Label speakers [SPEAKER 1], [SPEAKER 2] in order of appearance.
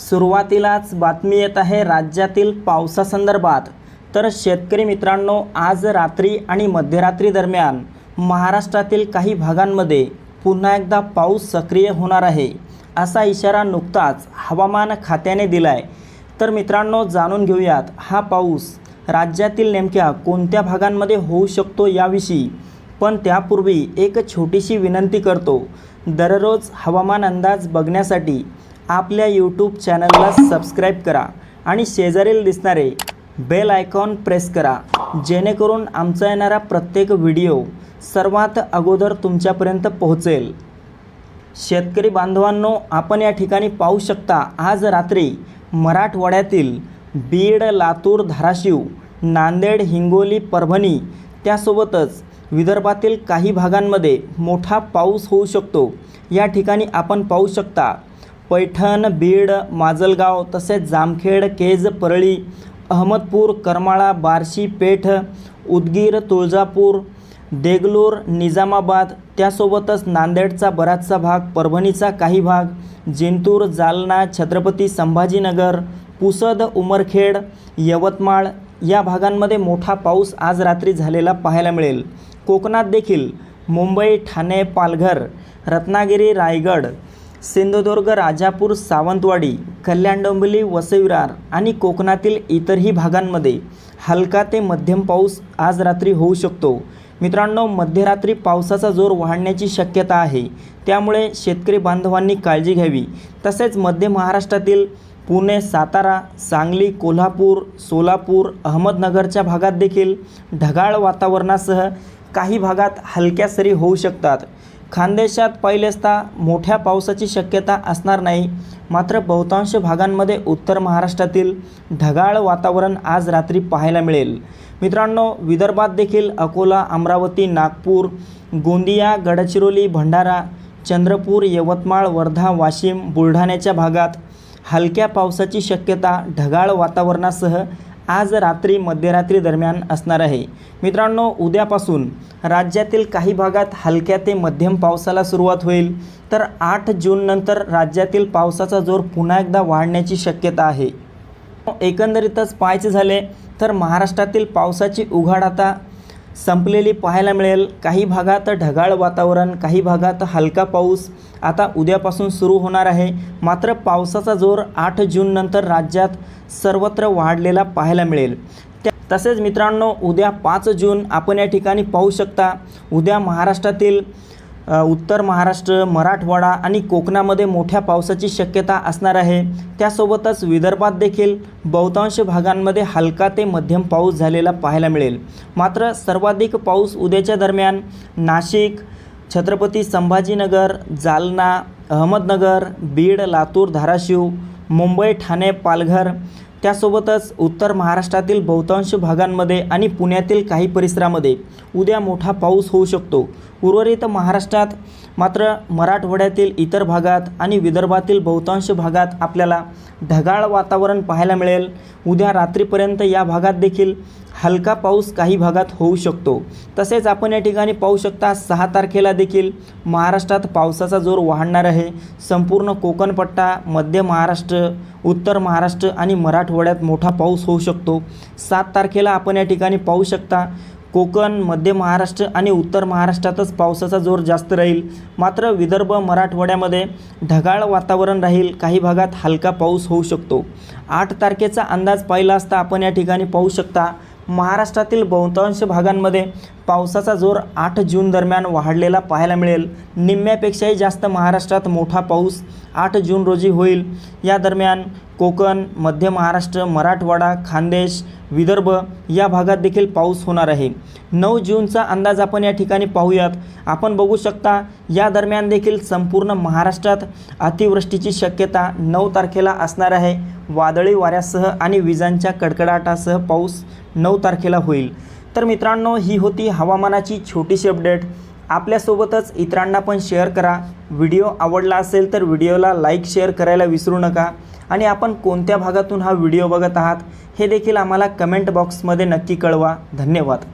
[SPEAKER 1] सुरुवातीलाच बातमी येत आहे राज्यातील पावसासंदर्भात. तर शेतकरी मित्रांनो आज रात्री आणि मध्यरात्री दरम्यान महाराष्ट्रातील काही भागांमध्ये पुन्हा एकदा पाऊस सक्रिय होणार आहे असा इशारा नुकताच हवामान खात्याने दिला आहे तर मित्रांनो जाणून घेऊयात हा पाऊस राज्यातील नेमक्या कोणत्या भागांमध्ये होऊ शकतो याविषयी. पण त्यापूर्वी एक छोटीशी विनंती करतो. दररोज हवामान अंदाज बघण्यासाठी आपल्या यूट्यूब चॅनलला सबस्क्राईब करा आणि शेजारील दिसणारे बेल आयकॉन प्रेस करा. जेणेकरून आमचा येणारा प्रत्येक व्हिडिओ सर्वात अगोदर तुमच्यापर्यंत पोहोचेल. शेतकरी बांधवांनो आपण या ठिकाणी पाहू शकता आज रात्री मराठवाड्यातील बीड लातूर धाराशिव नांदेड हिंगोली परभणी त्यासोबतच विदर्भातील काही भागांमध्ये मोठा पाऊस होऊ शकतो. या ठिकाणी आपण पाहू शकता पैठण बीड माजलगाव तसेच जामखेड केज परळी अहमदपूर करमाळा बार्शी पेठ उदगीर तुळजापूर देगलूर निजामाबाद त्यासोबतच नांदेडचा बराचसा भाग परभणीचा काही भाग जिंतूर जालना छत्रपती संभाजीनगर पुसद उमरखेड यवतमाळ या भागांमध्ये मोठा पाऊस आज रात्री झालेला पाहायला मिळेल. कोकणात देखील मुंबई ठाणे पालघर रत्नागिरी रायगड सिंधुदुर्ग राजापूर सावंतवाडी कल्याण डोंबिवली वसविरार आणि कोकणातील इतरही भागांमध्ये हलका ते मध्यम पाऊस आज रात्री होऊ शकतो. मित्रांनो मध्यरात्री पावसाचा जोर वाढण्याची शक्यता आहे. त्यामुळे शेतकरी बांधवांनी काळजी घ्यावी. तसेच मध्य महाराष्ट्रातील पुणे सातारा सांगली कोल्हापूर सोलापूर अहमदनगरच्या भागात देखील ढगाळ वातावरणासह काही भागात हलक्या सरी होऊ शकतात. खानदेशात पहिलेसता मोठ्या पावसाची शक्यता असणार नाही. मात्र बहुतांश भागांमध्ये उत्तर महाराष्ट्रातील ढगाळ वातावरण आज रात्री पाहायला मिळेल. मित्रांनो विदर्भात देखील अकोला अमरावती नागपूर गोंदिया गडचिरोली भंडारा चंद्रपूर यवतमाळ वर्धा वाशिम बुलढाण्याच्या भागात हलक्या पावसाची शक्यता ढगाळ वातावरणासह आज रात्री मध्यरात्री दरम्यान असणार आहे. मित्रांनो उद्यापासून राज्यातील काही भागात हलक्या ते मध्यम पावसाला सुरुवात होईल. तर आठ जूननंतर राज्यातील पावसाचा जोर पुन्हा एकदा वाढण्याची शक्यता आहे. एकंदरीतच पाहायचे झाले तर महाराष्ट्रातील पावसाची उघाड आता संपलेली पाहायला मिळेल. काही भागात ढगाळ वातावरण काही भागात हलका पाऊस. आता उद्यापासून सुरू होणार आहे. मात्र पावसाचा जोर आठ जूननंतर राज्यात सर्वत्र वाढलेला पाहायला मिळेल. त्या तसेच मित्रांनो उद्या पाच जून आपण या ठिकाणी पाहू शकता. उद्या महाराष्ट्रातील उत्तर महाराष्ट्र मराठवाडा आणि कोकणामध्ये मोठ्या पावसाची शक्यता असणार आहे. त्यासोबतच विदर्भात देखील बहुतांश भागांमध्ये हलका ते मध्यम पाऊस झालेला पाहायला मिळेल. मात्र सर्वाधिक पाऊस उद्याच्या दरम्यान नाशिक छत्रपती संभाजीनगर जालना अहमदनगर बीड लातूर धाराशिव मुंबई ठाणे पालघर त्यासोबतच उत्तर महाराष्ट्रातील बहुतांश भागांमध्ये आणि पुण्यातील काही परिसरामध्ये उद्या मोठा पाऊस होऊ शकतो. उर्वरित महाराष्ट्रात मात्र मराठवाड्यातील इतर भागात आणि विदर्भातील बहुतांश भागात आपल्याला ढगाळ वातावरण पाहायला मिळेल. उद्या रात्रीपर्यंत या भागात देखील हलका पाऊस काही भागात होऊ शकतो. तसेच आपण या ठिकाणी पाहू शकता सहा तारखेला देखील महाराष्ट्रात पावसाचा जोर वाढणार आहे. संपूर्ण कोकणपट्टा मध्य महाराष्ट्र उत्तर महाराष्ट्र आणि मराठवाड्यात मोठा पाऊस होऊ शकतो. सात तारखेला आपण या ठिकाणी पाहू शकता कोकण मध्य महाराष्ट्र आणि उत्तर महाराष्ट्रातच पावसाचा जोर जास्त राहील. मात्र विदर्भ मराठवाड्यामध्ये ढगाळ वातावरण राहील. काही भागात हलका पाऊस होऊ शकतो. आठ तारखेचा अंदाज पाहिला असता आपण या ठिकाणी पाहू शकता. महाराष्ट्रातील बहुतांश भागांमध्ये पावसाचा जोर आठ जून दरम्यान वाढलेला पाहायला मिळेल. निम्म्यापेक्षाही जास्त महाराष्ट्रात मोठा पाऊस आठ जून रोजी होईल. या दरम्यान कोकण मध्य महाराष्ट्र मराठवाडा खानदेश विदर्भ या भागात देखील पाऊस होणार आहे. नऊ जूनचा अंदाज आपण या ठिकाणी पाहूयात. आपण बघू शकता या दरम्यान देखील संपूर्ण महाराष्ट्रात अतिवृष्टीची शक्यता नऊ तारखेला असणार आहे. वादळी वाऱ्यासह आणि विजांच्या कडकडाटासह पाऊस नऊ तारखेला होईल. तर मित्रांनो ही होती हवामानाची छोटीशी अपडेट. आपल्यासोबतच इतरांना पण शेअर करा. व्हिडिओ आवडला असेल तर व्हिडिओला लाईक शेअर करायला विसरू नका. आणि आपण कोणत्या भागातून हा व्हिडिओ बघत आहात हे देखील आम्हाला कमेंट बॉक्समध्ये नक्की कळवा. धन्यवाद.